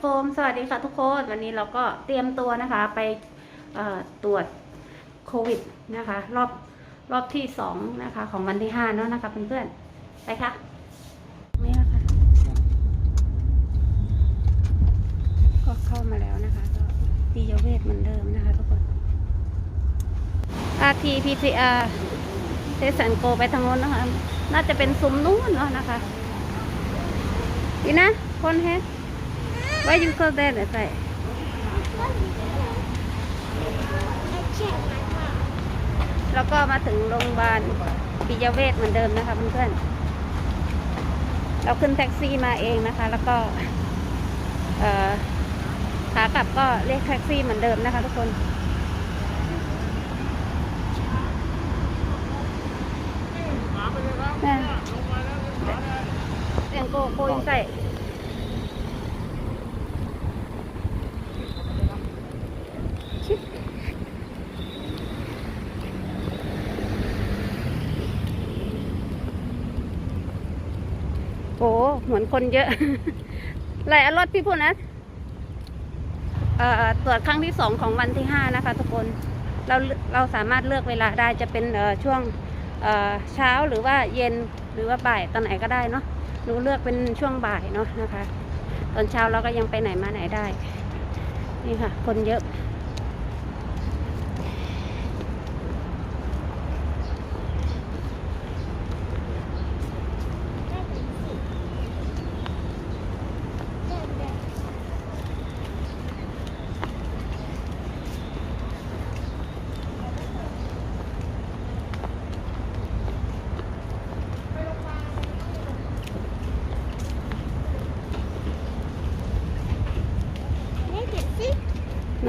โฟม สวัสดีค่ะทุกคน วันนี้เราก็เตรียมตัวนะคะ ไปเอ่อตรวจโควิดนะคะ รอบรอบที่สองนะคะ ของวันที่ห้าเนาะนะคะเพื่อนๆ ไปค่ะนี่นะคะ ก็เข้ามาแล้วนะคะก็ตียเวทเหมือนเดิมนะคะทุกคน RT PCR เทสันโกไปทางโน้นนะคะ น่าจะเป็นซุ้มนู้นเนาะนะคะดีนะ คนเฮด Why you go there ใส่แล้วก็มาถึงโรงพยาบาลปิยเวทเหมือนเดิมนะคะเพื่อนๆ เราขึ้นแท็กซี่มาเองนะคะ แล้วก็เอ่อขากลับก็เรียกแท็กซี่เหมือนเดิมนะคะทุกคนนะเสียงโกโกยใส่ โอ้ เหมือนคนเยอะไหลอรถพี่พูดนะตรวจครั้งที่สองของวันที่ห้านะคะทุกคนเราเราสามารถเลือกเวลาได้จะเป็นช่วงเช้าหรือว่าเย็นหรือว่าบ่ายตอนไหนก็ได้เนาะหนูเลือกเป็นช่วงบ่ายเนาะนะคะ ตอนเช้าเราก็ยังไปไหนมาไหนได้ นี่ค่ะ คนเยอะ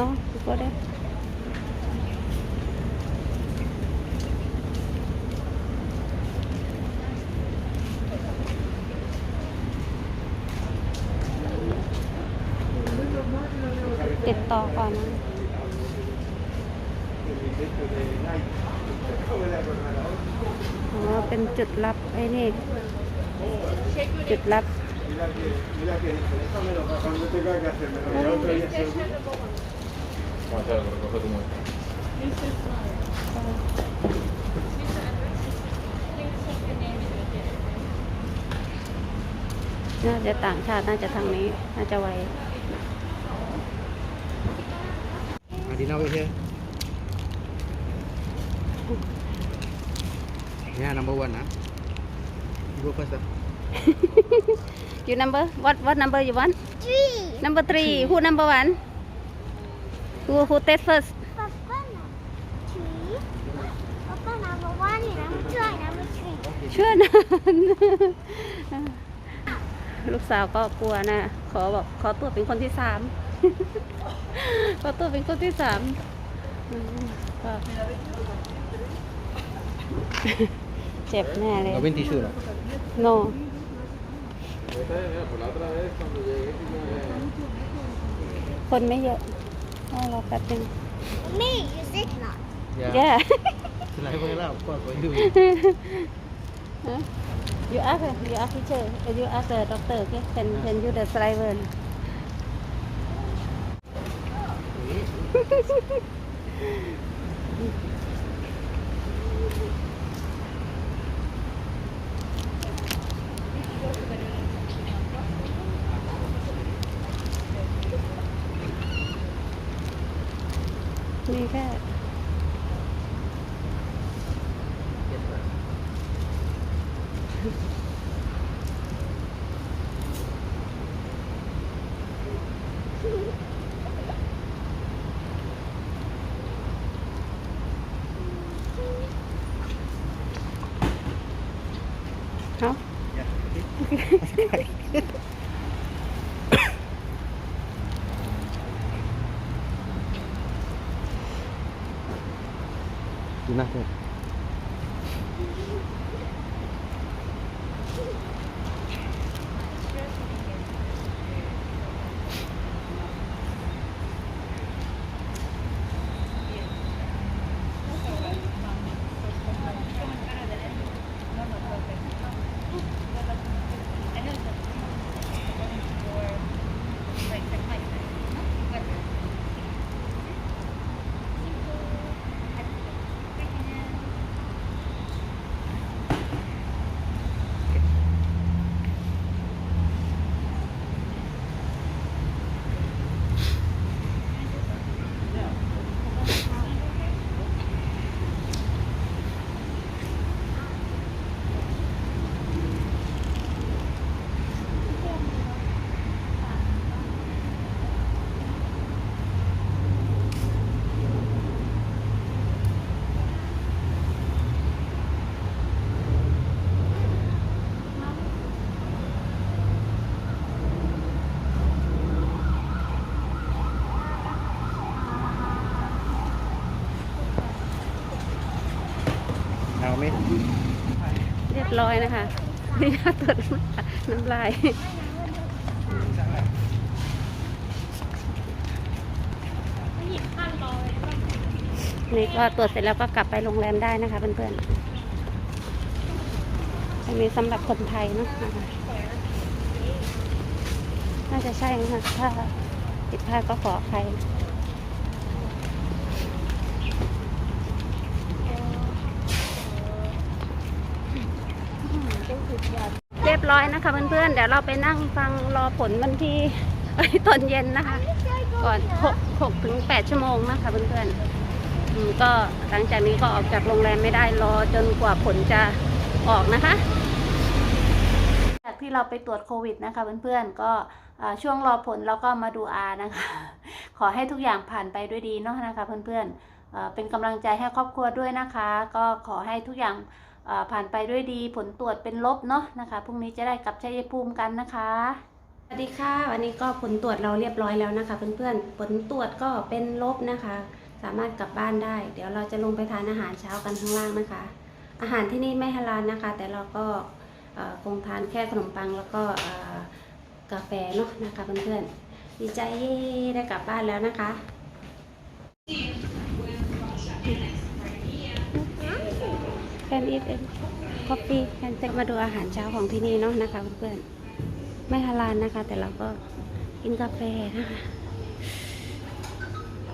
เนาะก็ได้ติดต่อก่อนนะอ๋อเป็นจุดรับไอ้นี่ จุดรับ Mira que, mira que, déjamelo para cuando tenga que hacérmelo. Ya otro día se lo- Vamos a ver, recoge tu muestra. น่าจะต่างชาติน่าจะทางนี้ น่าจะไว Marina over here. Yeah, number one, huh? You go first, huh? you number what what number you want Three. number three who number one who who test first Papa number three. Papa number one, number two, and number three. ช่วยนะ ลูกสาวก็กลัวนะ ขอบอกขอตัวจเป็นคนที่สาม ขอตัวจเป็นคนที่สามอืมก็เจ็บแน่เลย No, 20 tissue, no? no Esta es, mira, por la otra vez cuando llegué, que ya- คนไม่เยอะ รอเราแป๊บนึง Me, you sick not. yeah Saliva is out, of course, for you. Huh? You ask her, you ask teacher, uh, you ask the doctor, okay? Can can you the saliva? Okay. nothing. ไหมเรียบร้อยนะคะนี่ค่ะตรวจน้ำลายนี่ก็ตรวจเสร็จแล้วก็กลับไปโรงแรมได้นะคะเพื่อนๆอันนี้สำหรับคนไทยเนอะนะคะน่าจะใช่นะคะถ้าผิดพลาดก็ขออภัย เรียบร้อยนะคะเพื่อนๆ เดี๋ยวเราไปนั่งฟังรอผลวันที่ตอนเย็นนะคะ ก่อนหกหกถึงแปดชั่วโมงนะคะเพื่อนๆก็หลังจากนี้ก็ออกจากโรงแรมไม่ได้รอจนกว่าผลจะออกนะคะ จากที่เราไปตรวจโควิดนะคะเพื่อนๆ ก็ช่วงรอผลเราก็มาดูอานะคะ ขอให้ทุกอย่างผ่านไปด้วยดีเนาะนะคะเพื่อนๆเป็นกำลังใจให้ครอบครัวด้วยนะคะ ก็ขอให้ทุกอย่าง ผ่านไปด้วยดีผลตรวจเป็นลบเนาะนะคะพรุ่งนี้จะได้กลับชัยภูมิกันนะคะสวัสดีค่ะ วันนี้ก็ผลตรวจเราเรียบร้อยแล้วนะคะ เพื่อนๆผลตรวจก็เป็นลบนะคะ สามารถกลับบ้านได้ เดี๋ยวเราจะลงไปทานอาหารเช้ากันข้างล่างนะคะ อาหารที่นี่ไม่ฮาลาลนะคะ แต่เราก็คงทานแค่ขนมปังแล้วก็กาแฟเนาะนะคะเพื่อนๆดีใจเย่ได้กลับบ้านแล้วนะคะ แคนอีทเอ็นคอฟฟี่แคนเซ็มาดูอาหารเช้าของที่นี่เนาะนะคะเพื่อนๆไม่ฮาลาลนะคะ แต่เราก็กินกาแฟนะคะ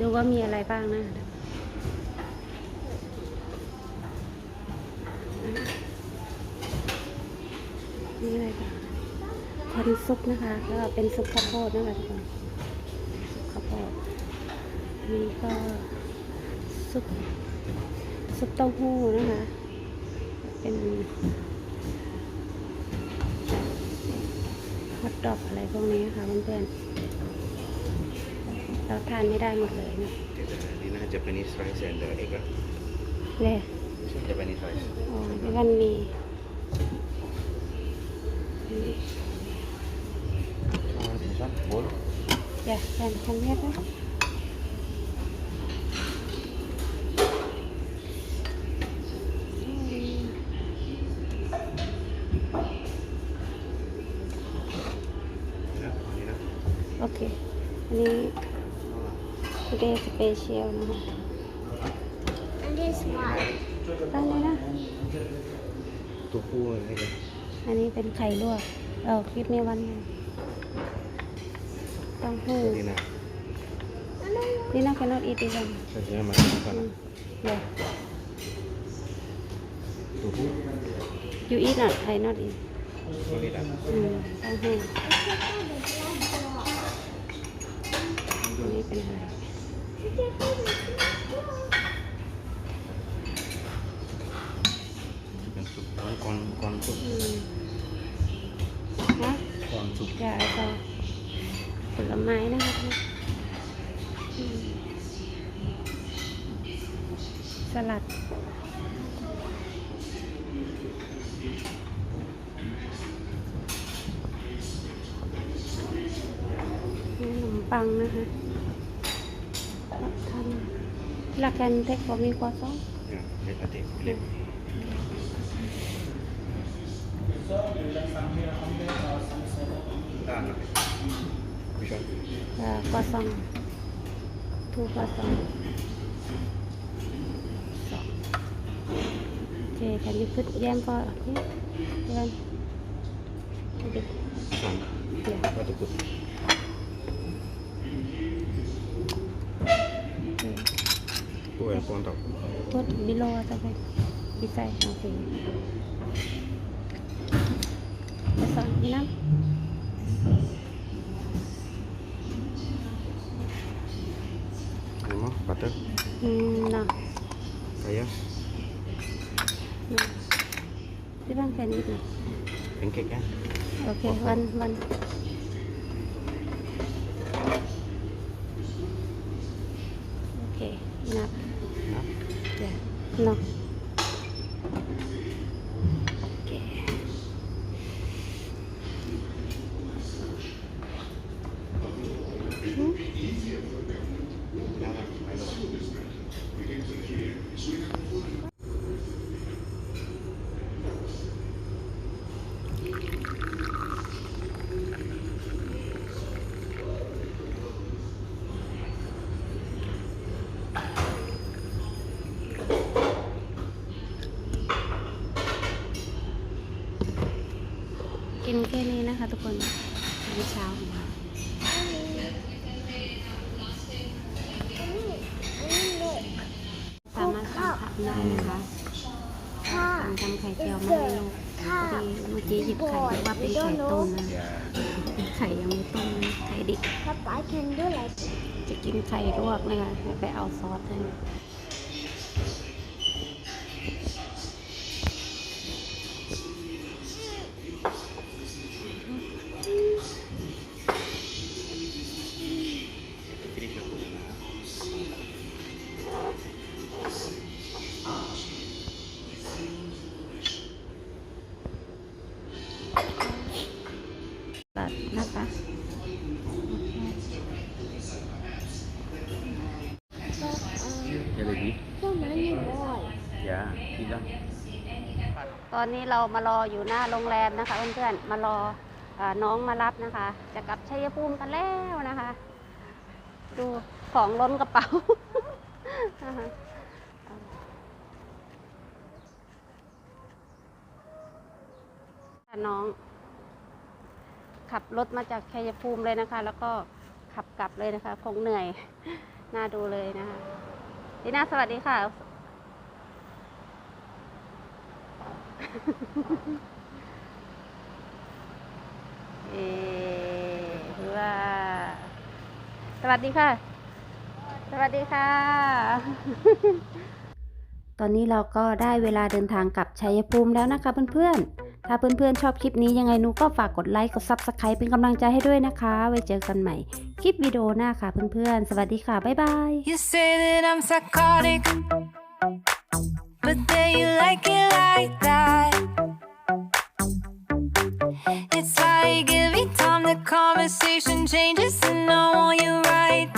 ดูว่ามีอะไรบ้างนะนี่อะไรบ้างคอนซุปนะคะก็เป็นซุปข้าวโพดนะคะทุกคนซุปข้าวโพดนี่ก็ซุปซุปเต้าหู้นะคะ เป็นฮอทดอกอะไรพวกนี้ค่ะเพื่อนๆเราทานไม่ได้หมดเลยนะ Ini nah Japanese rice and the egg. เลย Japanese rice. อ๋อนี่มันมี Oh, this one bowl. อย่าแทนคันเทศนะโอเค อันนี้ today special นะคะ And this one ได้เลยนะ Tofu and egg. อันนี้เป็นไข่ลวกเออคลิปนี้วันไงเต้องหู้ Ini nah. นี่น่า cannot eat this one Saya makan apa? Mm. yeah Tofu. you eat not I not eat Oh, ini dah. อืมเต้องหู้อันนี้เป็นอะไร เป็นสุกตอนอนก่อนสุกอืะก่อนสุกยาเอผลไม้นะคะอืมสลัดนมปังนะคะ La gente come cosa? Déjate, le... Uh, kosong tu kosong so. okay can you put them for okay then okay yeah Oh, yang on top. put below atau apa beside okay that's all enough Ini mau butter, mm, no kaya, no this one can eat no pancake ya. okay one one okay enough Nah, Yeah. No. Okay. Hmm? nah, Milo. กินแค่นี้นะคะ ทุกคนมื้อเช้าของเราอันนี้อันนี้อันนี้เด็กสามารถสั่งทำได้นะคะค่ะสั่งทำไข่เจียวมาให้ลูกค่ะพอดีเมื่อกี้หยิบไข่ดูว่าเป็นไข่ต้มนะ Ya. ไข่ยังไม่ต้มนะไข่ดิบ Papa I can do like จะกินไข่ลวกนะคะไปเอาซอสให้ นะคะ Ya lagi? so many boy Ya, hilang. ตอนนี้เรามารออยู่หน้าโรงแรมนะคะเพื่อนๆ มารอเออ น้องมารับนะคะ จะกลับชัยภูมิกันแล้วนะคะ ดูของล้นกระเป๋าน้อง ขับรถมาจากชัยภูมิเลยนะคะ แล้วก็ขับกลับเลยนะคะ คงเหนื่อย น่าดูเลยนะคะดีน่าสวัสดีค่ะ เอว่าสวัสดีค่ะ สวัสดีค่ะ ตอนนี้เราก็ได้เวลาเดินทางกลับชัยภูมิแล้วนะคะเพื่อนๆ ถ้าเพื่อนๆชอบคลิปนี้ยังไงนูก็ฝากกดไลค์กด Subscribe เป็นกำลังใจให้ด้วยนะคะ ไว้เจอกันใหม่ คลิปวิดีโอหน้าค่ะเพื่อนๆ สวัสดีค่ะ บ๊ายบาย You say that I'm psychotic, but then you like it like that. It's like every time the conversation changes, and I want you right